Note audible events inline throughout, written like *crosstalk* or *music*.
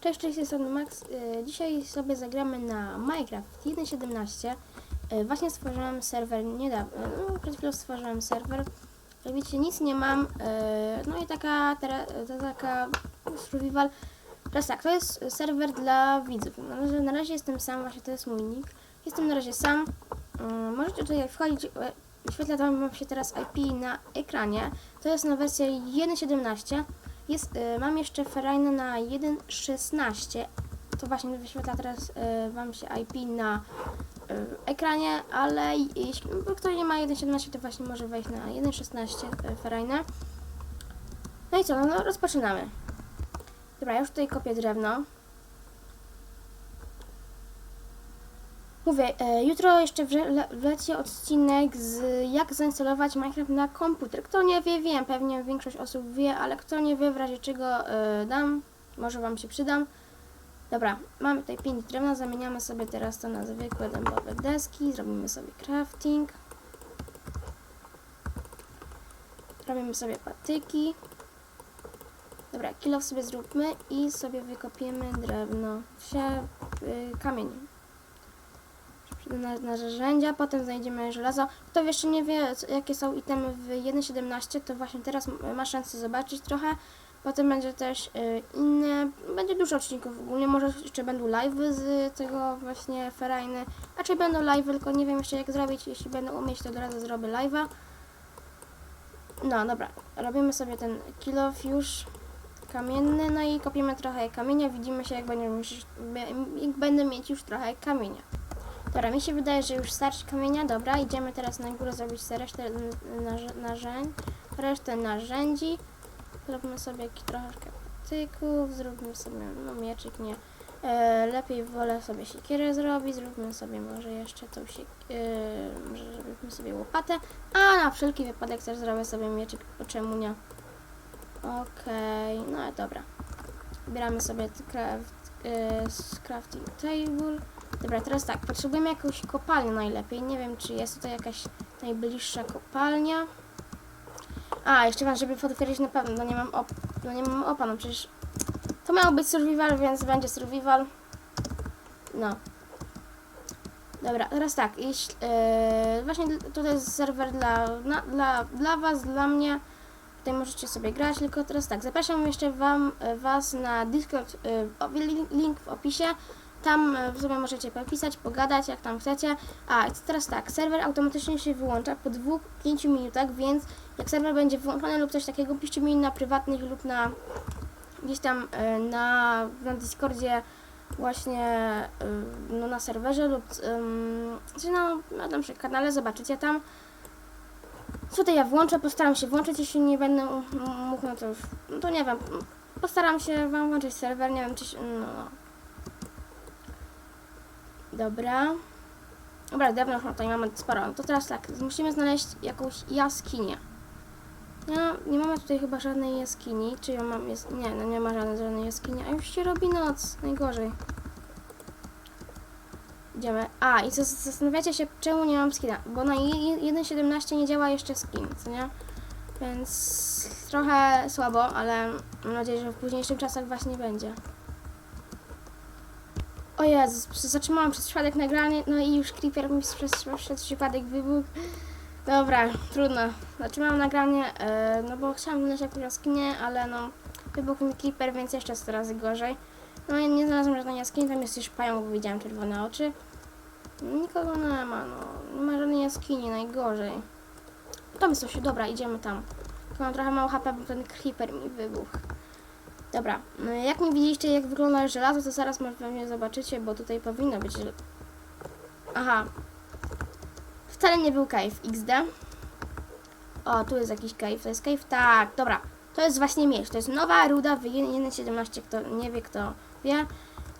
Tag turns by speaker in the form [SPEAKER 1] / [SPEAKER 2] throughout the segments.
[SPEAKER 1] Cześć, cześć, jestem Max. E, Dzisiaj sobie zagramy na Minecraft 1.17. E, Właśnie stworzyłem serwer niedawno, e, no, przed chwilą stworzyłem serwer. Jak widzicie, nic nie mam. No i taka, tera- to taka survival. Teraz tak, to jest serwer dla widzów. Na razie, na razie jestem sam, właśnie to jest mój nick. Jestem na razie sam. Możecie tutaj wchodzić. Wyświetla wam się teraz IP na ekranie. To jest na wersję 1.17. Jest, y, mam jeszcze Ferrari na 1.16. To właśnie wyświetla teraz y, Wam się IP na y, ekranie, ale jeśli ktoś nie ma 1.17, to właśnie może wejść na 1.16 y. No i co, no, no rozpoczynamy. Dobra, ja już tutaj kopię drewno. Mówię, e, jutro jeszcze wrze- le- wleci odcinek z jak zainstalować Minecraft na komputer. Kto nie wie, wiem, pewnie większość osób wie, ale kto nie wie, w razie czego e, dam, może Wam się przydam. Dobra, mamy tutaj 5 drewna, zamieniamy sobie teraz to na zwykłe dębowe deski, zrobimy sobie crafting. Robimy sobie patyki. Dobra, kilo sobie zróbmy i sobie wykopiemy drewno, się y, kamień na, na narzędzia, potem znajdziemy żelazo. Kto jeszcze nie wie, jakie są itemy w 1.17, to właśnie teraz ma szansę zobaczyć trochę. Potem będzie też y, inne, będzie dużo odcinków ogólnie, może jeszcze będą live z tego właśnie Ferajny. Raczej będą live, tylko nie wiem jeszcze jak zrobić, jeśli będę umieć, to od razu zrobię live'a. No dobra, robimy sobie ten kilof już kamienny, no i kopiemy trochę kamienia, widzimy się jak, będziemy, jak będę mieć już trochę kamienia. Dobra, mi się wydaje, że już starczy kamienia. Dobra, idziemy teraz na górę zrobić sobie resztę narzędzi. Resztę narzędzi. Zróbmy sobie jakiś troszeczkę patyków, zróbmy sobie, no mieczyk nie. E, lepiej wolę sobie siekierę zrobić, zróbmy sobie może jeszcze tą siek- e, może zrobimy sobie łopatę. A na wszelki wypadek też zrobię sobie mieczyk, bo czemu nie? Okej, no dobra. Bieramy sobie craft, e, crafting table. Dobra, teraz tak, potrzebujemy jakąś kopalnię najlepiej. Nie wiem, czy jest tutaj jakaś najbliższa kopalnia. A, jeszcze ważne, żeby potwierdzić na pewno, no nie mam op, no nie mam opa, no przecież to miało być survival, więc będzie survival. No. Dobra, teraz tak, jeśli, yy, właśnie tutaj jest serwer dla, na, dla, dla was, dla mnie. Tutaj możecie sobie grać, tylko teraz tak, zapraszam jeszcze wam, e, was na Discord, yy, link w opisie. Tam e, sobie możecie popisać, pogadać, jak tam chcecie. A, teraz tak, serwer automatycznie się wyłącza po 2-5 minutach, więc jak serwer będzie wyłączony lub coś takiego, piszcie mi na prywatnych lub na gdzieś tam e, na, na Discordzie właśnie e, no, na serwerze lub um, no, na naszym kanale, zobaczycie tam. Tutaj ja włączę, postaram się włączyć, jeśli nie będę mógł, no to już, no to nie wiem, postaram się wam włączyć serwer, nie wiem czy, się- no, no. Dobra. Dobra, dawno już tutaj mamy sporo. No To teraz tak, musimy znaleźć jakąś jaskinię. No, nie mamy tutaj chyba żadnej jaskini. Czy ja mam jest... Nie, no nie ma żadnej, żadnej jaskini. A już się robi noc. Najgorzej. Idziemy. A, i zas- zastanawiacie się, czemu nie mam skina. Bo na je- 1.17 nie działa jeszcze skin, co nie? Więc trochę słabo, ale mam nadzieję, że w późniejszych czasach właśnie będzie. O Jezus, zatrzymałam przez przypadek nagranie, no i już creeper mi przez, przez przypadek wybuchł. Dobra, trudno. Zatrzymałam nagranie, e, no bo chciałam znaleźć jakąś jaskinię, ale no wybuchł mi creeper, więc jeszcze 100 razy gorzej. No i nie znalazłam żadnej jaskini, tam jest już pająk, bo widziałam czerwone oczy. Nikogo nie ma, no. Nie ma żadnej jaskini, najgorzej. Tam jest coś, dobra, idziemy tam. Tylko mam trochę mało HP, bo ten creeper mi wybuchł. Dobra, no jak nie widzieliście jak wygląda żelazo, to zaraz pewnie zobaczycie, bo tutaj powinno być... Aha. Wcale nie był cave XD. O, tu jest jakiś cave, to jest cave? Tak, dobra. To jest właśnie miedź, to jest nowa ruda w 1.17, kto nie wie, kto wie.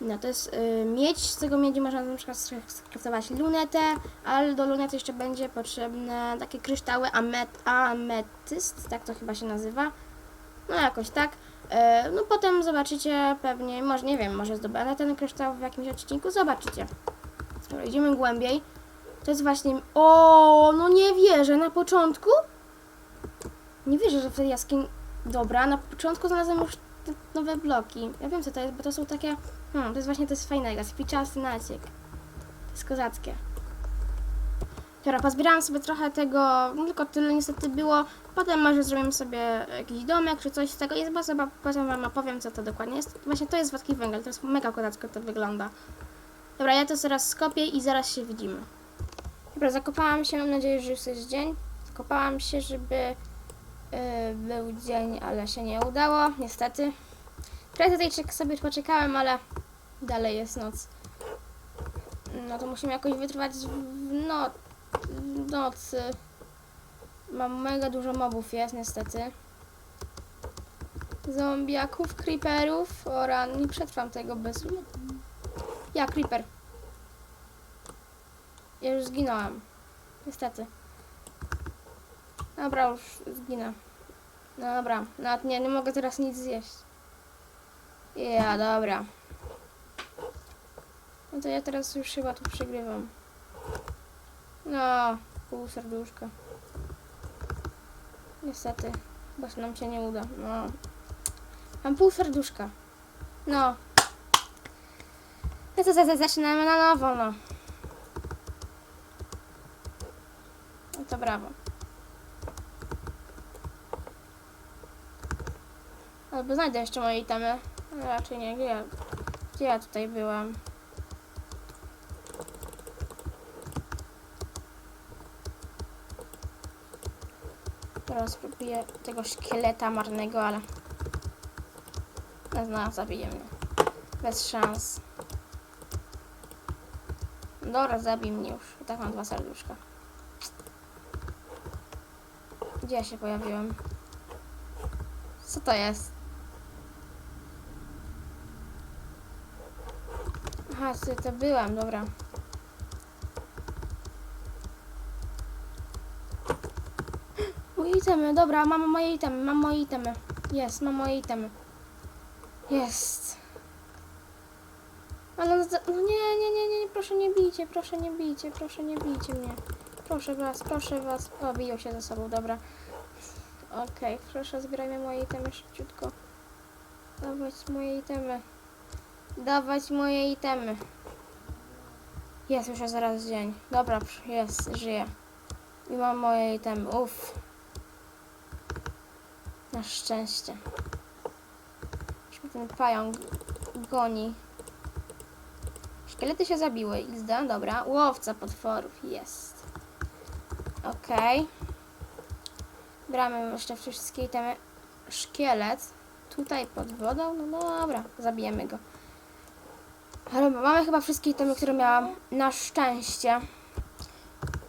[SPEAKER 1] No, to jest y, miedź, z tego miedzi można na przykład sk- skraftować lunetę, ale do lunety jeszcze będzie potrzebne takie kryształy amet ametyst, tak to chyba się nazywa. No jakoś tak. E, No potem zobaczycie pewnie, może nie wiem, może zdobędę ten kryształ w jakimś odcinku, zobaczycie. Dobra, idziemy głębiej. To jest właśnie... O, no nie wierzę, na początku? Nie wierzę, że w tej jaskini... Dobra, na początku znalazłem już te nowe bloki. Ja wiem co to jest, bo to są takie... Hmm, to jest właśnie to jest fajnego, spiczasty naciek. To jest kozackie. Dobra, pozbierałam sobie trochę tego, no tylko tyle niestety było. Potem może zrobimy sobie jakiś domek czy coś z tego. Jest bardzo, potem wam opowiem co to dokładnie jest. Właśnie to jest wadki węgiel, to jest mega kozacko to wygląda. Dobra, ja to zaraz skopię i zaraz się widzimy. Dobra, zakopałam się, mam nadzieję, że już jest dzień. Zakopałam się, żeby yy, był dzień, ale się nie udało, niestety. Trochę tutaj sobie poczekałem, ale dalej jest noc. No to musimy jakoś wytrwać w no, w nocy. Mam mega dużo mobów jest, niestety. Zombiaków, creeperów. O ran, nie przetrwam tego bez... Ja, creeper. Ja już zginąłem. Niestety. Dobra, już zginę. No dobra, nawet nie, nie mogę teraz nic zjeść. Ja, dobra. No to ja teraz już chyba tu przegrywam. No, pół serduszka. Niestety, chyba się nam się nie uda. No. Mam pół serduszka. No. No to za- za- zaczynamy na nowo, no. No to brawo. Albo znajdę jeszcze moje itemy. No, Raczej nie, gdzie ja, gdzie ja tutaj byłam? Teraz spróbuję tego szkieleta marnego, ale... Znam, zabije mnie. Bez szans. Dobra, zabij mnie już. I tak mam dwa serduszka. Gdzie ja się pojawiłem? Co to jest? Aha, sobie to byłam, dobra. Moje itemy, dobra, mam moje itemy, mam moje itemy. Jest, mam moje itemy. Jest. Ale no, no nie, nie, nie, nie, proszę nie bijcie, proszę nie bijcie, proszę nie bijcie mnie. Proszę was, proszę was. O, biją się ze sobą, dobra. Okej, proszę zbierajmy moje itemy szybciutko. Dawać moje itemy. Dawać moje itemy. Jest, już zaraz dzień. Dobra, jest, żyję. I mam moje itemy, uff. Na szczęście. Już mnie ten pająk goni. Szkielety się zabiły. Izda, dobra. Łowca potworów, jest. Okej. Bramy jeszcze wszystkie itemy. Szkielet. Tutaj pod wodą. No dobra, zabijemy go. Ale mamy chyba wszystkie itemy, które miałam. Na szczęście.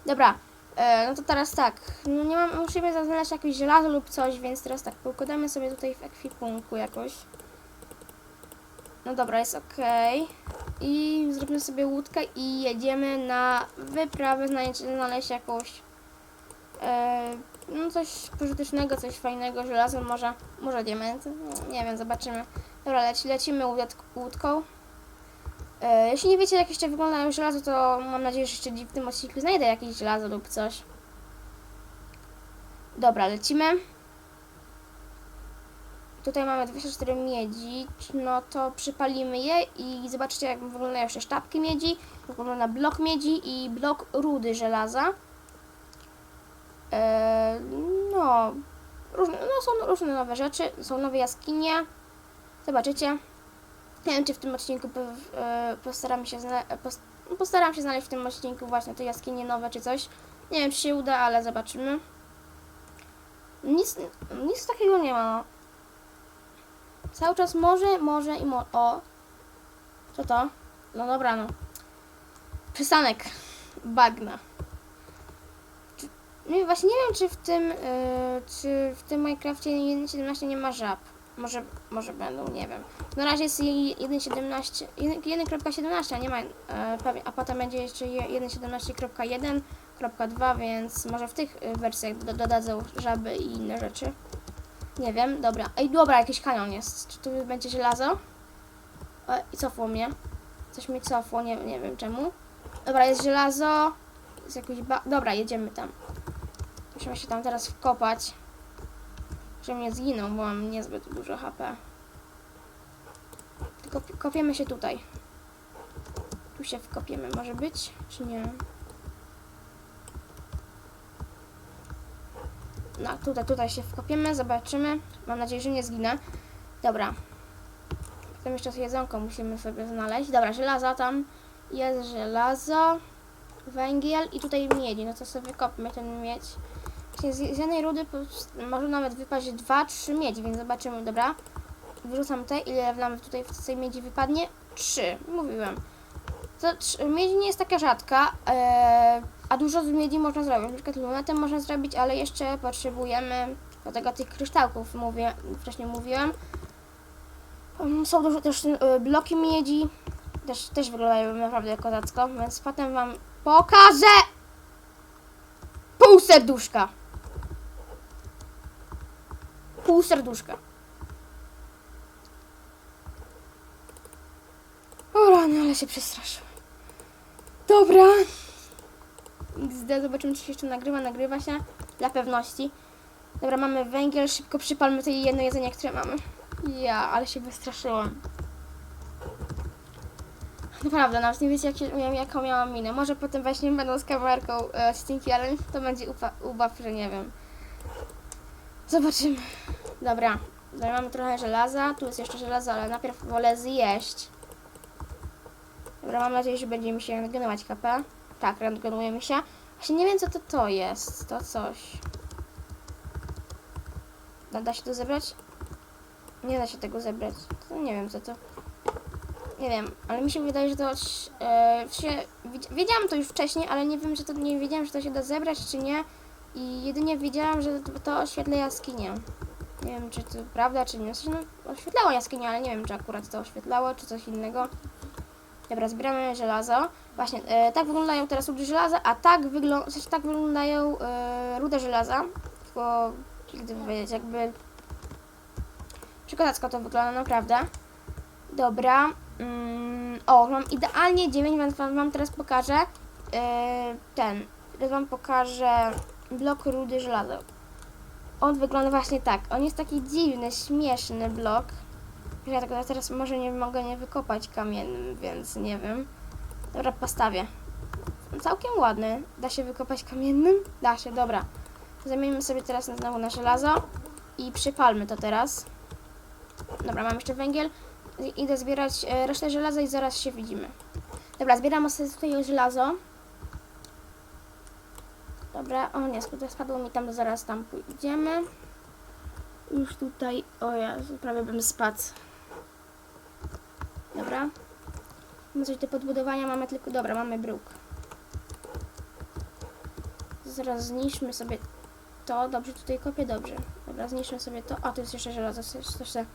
[SPEAKER 1] Dobra. E, no to teraz tak. No nie mam, musimy znaleźć jakieś żelazo lub coś, więc teraz tak. Poukładamy sobie tutaj w ekwipunku jakoś. No dobra, jest ok. I zrobimy sobie łódkę i jedziemy na wyprawę, znaleźć, jakąś e, no coś pożytecznego, coś fajnego, żelazo, może, może diament, no, nie wiem, zobaczymy. Dobra, leci, lecimy łódk- łódką. E, jeśli nie wiecie jak jeszcze wyglądają żelazo, to mam nadzieję, że jeszcze w tym odcinku znajdę jakieś żelazo lub coś. Dobra, lecimy. Tutaj mamy 24 miedzi, no to przypalimy je i zobaczycie jak wyglądają jeszcze sztabki miedzi, jak wygląda blok miedzi i blok rudy żelaza. Eee, no, różne, no, są różne nowe rzeczy, są nowe jaskinie. Zobaczycie. Nie wiem, czy w tym odcinku po, e, postaram, się pos, postaram się znaleźć w tym odcinku właśnie te jaskinie nowe czy coś. Nie wiem, czy się uda, ale zobaczymy. Nic, nic takiego nie ma. No. Cały czas może, może i mo... O! Co to? No dobra, no. Przystanek. Bagna. Czy, nie, właśnie nie wiem, czy w tym, yy, czy w tym Minecrafcie 1.17 nie ma żab. Może, może będą, nie wiem. Na razie jest jej 1.17, 1.17, a nie ma, pewnie, a potem będzie jeszcze je- 1.17.1.2, więc może w tych y, wersjach do, dodadzą żaby i inne rzeczy. Nie wiem, dobra. Ej, dobra, jakiś kanion jest. Czy tu będzie żelazo? O, I cofło mnie. Coś mi cofło, nie, nie wiem czemu. Dobra, jest żelazo. Jest jakiś ba... Dobra, jedziemy tam. Musimy się tam teraz wkopać. Żebym nie zginął, bo mam niezbyt dużo HP. Kop- kopiemy się tutaj. Tu się wkopiemy, może być, czy nie? No, tutaj, tutaj się wkopiemy, zobaczymy. Mam nadzieję, że nie zginę. Dobra. Potem jeszcze jedzonko musimy sobie znaleźć. Dobra, żelazo tam. Jest żelazo, węgiel i tutaj miedzi. No to sobie kopmy ten miedź. Z, jednej rudy może nawet wypaść 2-3 miedzi, więc zobaczymy, dobra. Wyrzucam te, ile nam tutaj w tej miedzi wypadnie? 3, mówiłem. To miedź nie jest taka rzadka, e, a dużo z miedzi można zrobić. Na przykład lunetę można zrobić, ale jeszcze potrzebujemy do tego tych kryształków, mówię, wcześniej mówiłem. Um, Są dużo też e, bloki miedzi, też, też wyglądają naprawdę kozacko, więc potem wam pokażę pół serduszka. Pół serduszka. O rany, ale się przestraszyłem. Dobra. XD, zobaczymy czy się jeszcze nagrywa. Nagrywa się dla pewności. Dobra, mamy węgiel, szybko przypalmy to jedno jedzenie, które mamy. Ja, ale się wystraszyłam. Naprawdę, nawet nie wiecie jak się, jaką miałam minę. Może potem właśnie będą z kamerką e, ale to będzie ubaw, że nie wiem. Zobaczymy. Dobra, tutaj mamy trochę żelaza. Tu jest jeszcze żelazo, ale najpierw wolę zjeść. Dobra, mam nadzieję, że będzie mi się regenerować KP. Tak, regenerujemy się. Właśnie nie wiem, co to to jest. To coś. Da, da się to zebrać? Nie da się tego zebrać. To nie wiem, co to. Nie wiem, ale mi się wydaje, że to e, się, wiedz- wiedziałam to już wcześniej, ale nie wiem, że to nie wiedziałam, że to się da zebrać, czy nie. I jedynie wiedziałam, że to, to oświetla jaskinię. Nie wiem, czy to prawda, czy nie. No, oświetlało jaskinię, ale nie wiem, czy akurat to oświetlało, czy coś innego. Dobra, zbieramy żelazo. Właśnie, e, tak wyglądają teraz rudy żelaza, a tak, wyglą w sensie, tak wyglądają e, rude żelaza. Tylko, gdy powiedzieć, jakby... Przekozacko to wygląda, naprawdę. Dobra. Mm, o, mam idealnie 9, więc wam, wam teraz pokażę e, ten. Teraz wam pokażę blok rudy żelaza. On wygląda właśnie tak. On jest taki dziwny, śmieszny blok. Ja tego teraz może nie mogę nie wykopać kamiennym, więc nie wiem. Dobra, postawię. Całkiem ładny. Da się wykopać kamiennym? Da się, dobra. Zamienimy sobie teraz na- znowu na żelazo i przypalmy to teraz. Dobra, mam jeszcze węgiel. Idę zbierać e, resztę żelaza i zaraz się widzimy. Dobra, zbieram sobie tutaj żelazo. Dobra, o nie, skutę spadło mi tam, zaraz tam pójdziemy. Już tutaj, o Jezu, prawie bym spadł. Dobra. Mamy coś do podbudowania, mamy tylko, dobra, mamy bruk. Zaraz zniszczmy sobie to, dobrze tutaj kopię, dobrze. Dobra, zniszczmy sobie to, a tu jest jeszcze żelazo, coś, se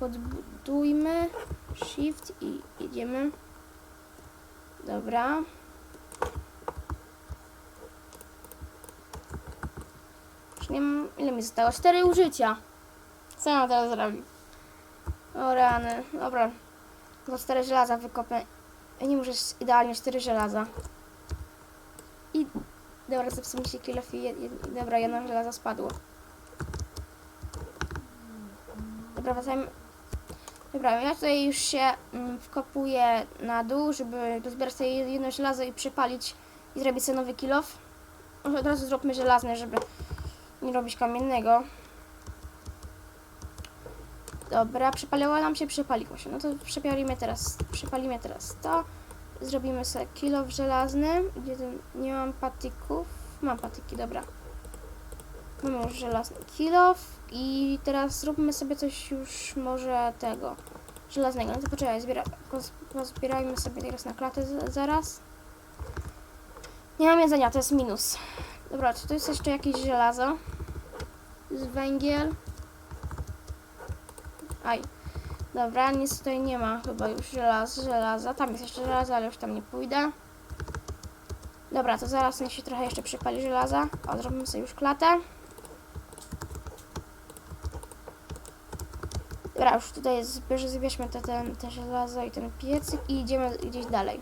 [SPEAKER 1] podbudujmy. Shift i jedziemy. Dobra. Nie mam, ile mi zostało? Cztery użycia. Co mam teraz zrobić? O rany, dobra. Bo cztery żelaza wykopę. Ja nie muszę idealnie cztery żelaza. I dobra, zepsuł mi się kilof i, dobra, jedno żelazo spadło. Dobra, wracajmy. Dobra, ja tutaj już się mm, wkopuję na dół, żeby dozbierać sobie jedno żelazo i przypalić i zrobić sobie nowy kilof. Może Od razu zróbmy żelazny, żeby nie robić kamiennego. Dobra, przypaliło nam się, przypaliło się. No to przypalimy teraz, przypalimy teraz to. Zrobimy sobie kilof żelazny. Gdzie ten, nie mam patyków. Mam patyki, dobra. Mamy już żelazny kilof. I teraz zróbmy sobie coś już może tego żelaznego. No to poczekaj, zbiera, poz- pozbierajmy sobie teraz na klatę zaraz. Nie mam jedzenia, to jest minus. Dobra, czy to jest jeszcze jakieś żelazo? Z węgiel. Aj. Dobra, nic tutaj nie ma chyba już żelaz, żelaza. Tam jest jeszcze żelazo, ale już tam nie pójdę. Dobra, to zaraz niech się trochę jeszcze przypali żelaza. O, zrobimy sobie już klatę. Dobra, już tutaj bierz- zbierzmy te, ten, te żelazo i ten piecyk i idziemy gdzieś dalej.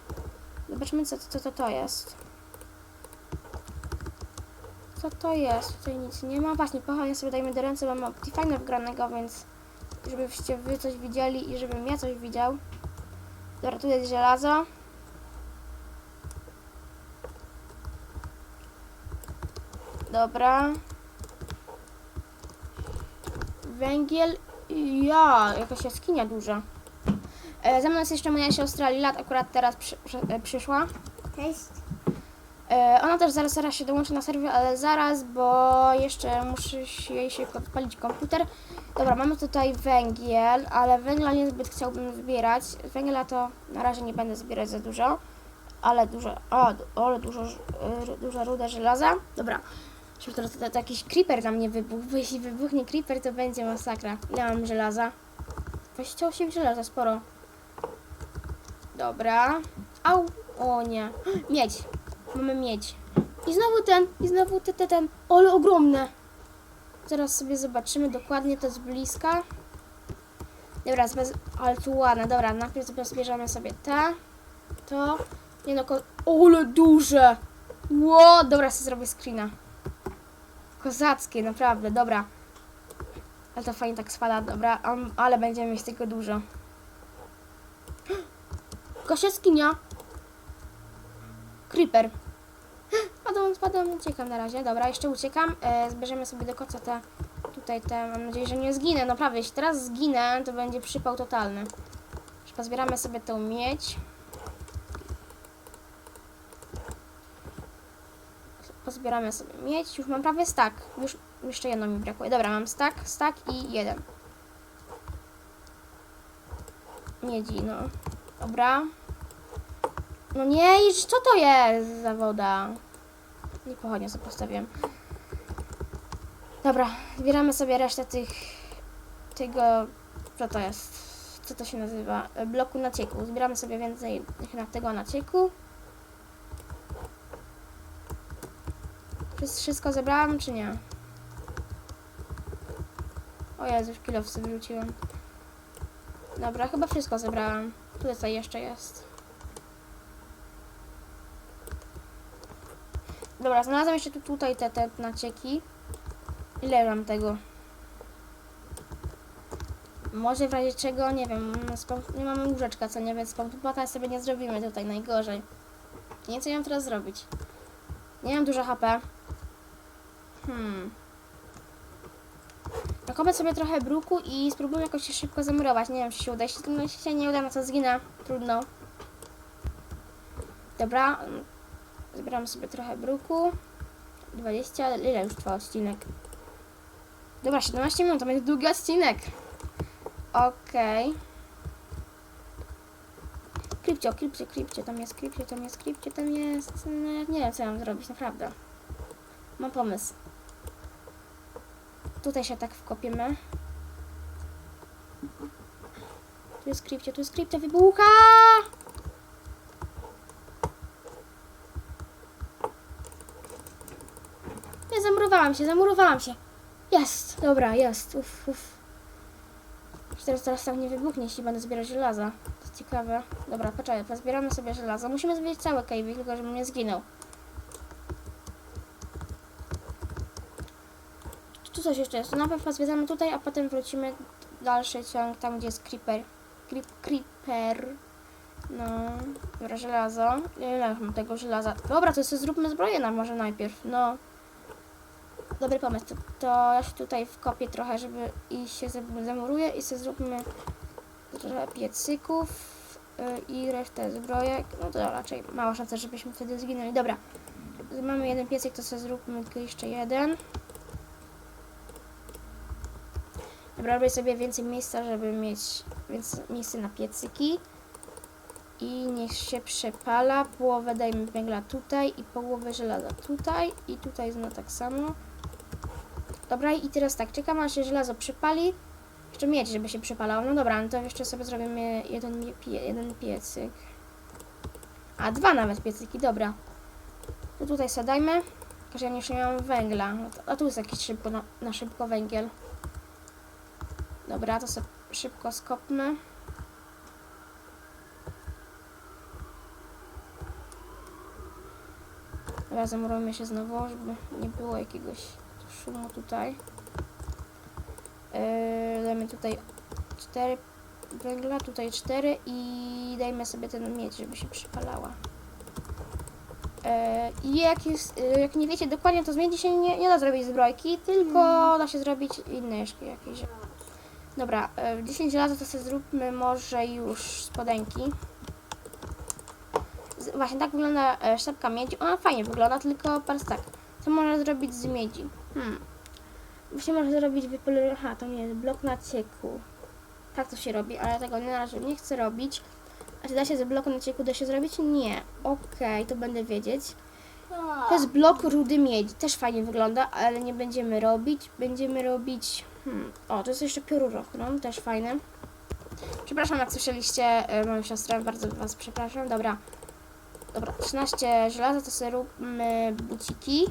[SPEAKER 1] Zobaczmy, co, co to, to jest. Co to jest? Tutaj nic nie ma. Właśnie, pochanie sobie dajmy do ręce, bo mam Optifine wgranego, więc żebyście wy coś widzieli i żebym ja coś widział. Dobra, tu jest żelazo. Dobra. Węgiel. Ja, jakaś jaskinia duża. E, ze mną jest jeszcze moja siostra Lilat, akurat teraz przy, przy, e, przyszła.
[SPEAKER 2] Cześć.
[SPEAKER 1] E, ona też zaraz, zaraz się dołączy na serwer, ale zaraz, bo jeszcze muszę się- jej się odpalić komputer. Dobra, mamy tutaj węgiel, ale węgla niezbyt chciałbym zbierać. Węgla to na razie nie będę zbierać za dużo, ale dużo, o, ale dużo, duża ruda żelaza. Dobra, żeby teraz to, jakiś creeper na mnie wybuchł, bo jeśli wybuchnie creeper, to będzie masakra. Ile mam żelaza? 28 żelaza, sporo. Dobra. Au, o nie. *gasps* Miedź. Mamy miedź. I znowu ten, i znowu ten, ten, ten. Ale ogromne. Zaraz sobie zobaczymy dokładnie to z bliska. Dobra, zbez... ale tu ładne. Dobra, najpierw zbierzemy sobie te. To. Nie no, ko... ale duże. Ło, dobra, sobie zrobię screena. Kozackie, naprawdę, dobra. Ale to fajnie tak spada, dobra, am- ale będziemy mieć tego dużo. *gasps* Jakaś jaskinia. Creeper. Spadam, spadam, uciekam na razie. Dobra, jeszcze uciekam. E, zbierzemy sobie do końca te, tutaj te, mam nadzieję, że nie zginę. Naprawdę, jeśli teraz zginę, to będzie przypał totalny. Pozbieramy sobie tą miedź. Pozbieramy sobie miedź. Już mam prawie stack. Już jeszcze jedno mi brakuje. Dobra, mam stack, stack i jeden. Miedzi, no. Dobra. No nie, idź, co to jest za woda? Nie pochodnie sobie postawiłem. Dobra, zbieramy sobie resztę tych, tego, co to jest, co to się nazywa, E, bloku nacieku. Zbieramy sobie więcej na tego nacieku. Wszys- Wszystko zebrałam, czy nie? O Jezu, już kilo sobie wyrzuciłem. Dobra, chyba wszystko zebrałam. Tutaj jeszcze jest. Dobra, znalazłam jeszcze tu, tutaj te, te nacieki. Ile mam tego? Może w razie czego, nie wiem, nie mamy łóżeczka, co nie, więc spampata sobie nie zrobimy tutaj, najgorzej. Nie wiem, co ja mam teraz zrobić. Nie mam dużo HP. Hmm. Nakopę sobie trochę bruku i spróbuję jakoś się szybko zamurować. Nie wiem, czy się uda. Jeśli się nie uda, no to zginę. Trudno. Dobra. Zbieram sobie trochę bruku. 20, ile już trwa odcinek? Dobra, 17 minut, to będzie długi odcinek. Okej. Krypcio, krypcio, krypcio, tam jest krypcio, tam jest krypcio, tam jest... No, ja nie wiem, co mam zrobić, naprawdę. Mam pomysł. Tutaj się tak wkopiemy. Tu jest krypcio, tu jest krypcio, wybucha! Nie, zamurowałam się, zamurowałam się. Jest, dobra, jest, uff, uff. Teraz, teraz tam nie wybuchnie, jeśli będę zbierać żelaza. To ciekawe. Dobra, poczekaj, pozbieramy sobie żelazo. Musimy zbierać całe cave, tylko żebym nie zginął. Tu coś jeszcze jest. To najpierw pozwiedzamy tutaj, a potem wrócimy dalszy ciąg tam, gdzie jest creeper. Creep, creeper. No, dobra, żelazo. Ile mam tego żelaza? Dobra, to sobie zróbmy zbroję na może najpierw. No. Dobry pomysł. To, to ja się tutaj wkopię trochę, żeby i się zam- zamuruję i sobie zróbmy trochę piecyków y, i resztę zbrojek. No to raczej mała szansa, żebyśmy wtedy zginęli. Dobra. Mamy jeden piecyk, to sobie zróbmy tylko jeszcze jeden. Dobra, robię sobie więcej miejsca, żeby mieć więcej miejsca na piecyki. I niech się przepala. Połowę dajmy węgla tutaj i połowę żelaza tutaj. I tutaj znowu tak samo. Dobra, i teraz tak, czekam aż się żelazo przypali. Jeszcze mieć, żeby się przypalało. No dobra, no to jeszcze sobie zrobimy jeden, jeden piecyk. A, dwa nawet piecyki, dobra. To tutaj sobie dajmy. Tylko, że ja jeszcze nie mam węgla. No a tu jest jakiś szybko, na, na szybko węgiel. Dobra, to sobie szybko skopmy. Dobra, zamurujmy się znowu, żeby nie było jakiegoś szumu tutaj. Yy, dajmy tutaj cztery węgla, tutaj cztery i dajmy sobie ten miedź, żeby się przypalała. E, I jak, jest, e, jak nie wiecie dokładnie, to z miedzi się nie, nie da zrobić zbrojki, tylko da się zrobić inne jeszcze jakieś. Dobra, e, 10 żelaza to sobie zróbmy może już spodenki. Właśnie tak wygląda e, sztabka miedzi. Ona fajnie wygląda, tylko patrz tak. Co można zrobić z miedzi? Hmm. Właśnie można zrobić wypolerowanie. Aha, to nie jest blok nacieku. Tak to się robi, ale tego na razie nie chcę robić. A czy da się z bloku nacieku da się zrobić? Nie. Okej, to będę wiedzieć. To jest blok rudy miedzi. Też fajnie wygląda, ale nie będziemy robić. Będziemy robić... Hmm. O, to jest jeszcze piorunochron, też fajne. Przepraszam, jak słyszeliście e, moją siostrę, bardzo was przepraszam. Dobra. Dobra, 13 żelaza, to sobie róbmy buciki.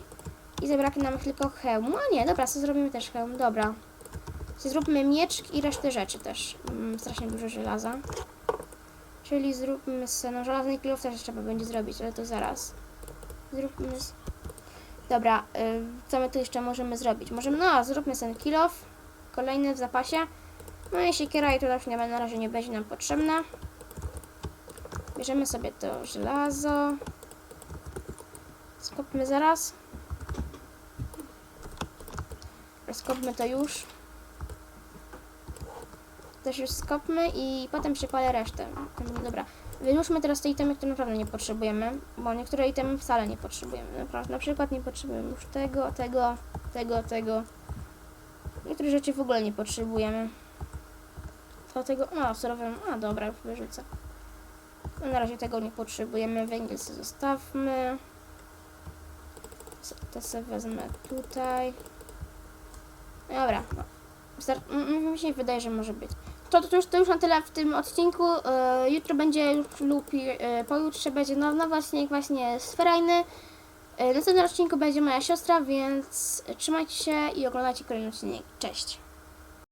[SPEAKER 1] I zabraknie nam tylko hełmu. A nie, dobra, co zrobimy też hełm, dobra. Zróbmy miecz i resztę rzeczy też. Mm, strasznie dużo żelaza. Czyli zróbmy sobie, no żelazny kilów też trzeba będzie zrobić, ale to zaraz. Zróbmy... Dobra, y, co my tu jeszcze możemy zrobić? Możemy, no, zróbmy ten kilof. Kolejny w zapasie. No i siekiera i to już nie, na razie nie będzie nam potrzebna. Bierzemy sobie to żelazo. Skopmy zaraz. Skopmy to już. Też już skopmy i potem przykładę resztę. Dobra. Wyrzućmy teraz te itemy, które naprawdę nie potrzebujemy, bo niektóre itemy wcale nie potrzebujemy. Naprawdę, na przykład nie potrzebujemy już tego, tego, tego, tego. Niektóre rzeczy w ogóle nie potrzebujemy. To tego, no, surowym, a dobra, wyrzucę. No, na razie tego nie potrzebujemy, węgiel sobie zostawmy. To sobie wezmę tutaj. Dobra, m- mi się wydaje, że może być. To, to, już, to już na tyle w tym odcinku. E, jutro będzie lub e, pojutrze będzie no, nowy odcinek właśnie z Ferajny. E, na następnym odcinku będzie moja siostra, więc trzymajcie się i oglądajcie kolejny odcinek. Cześć!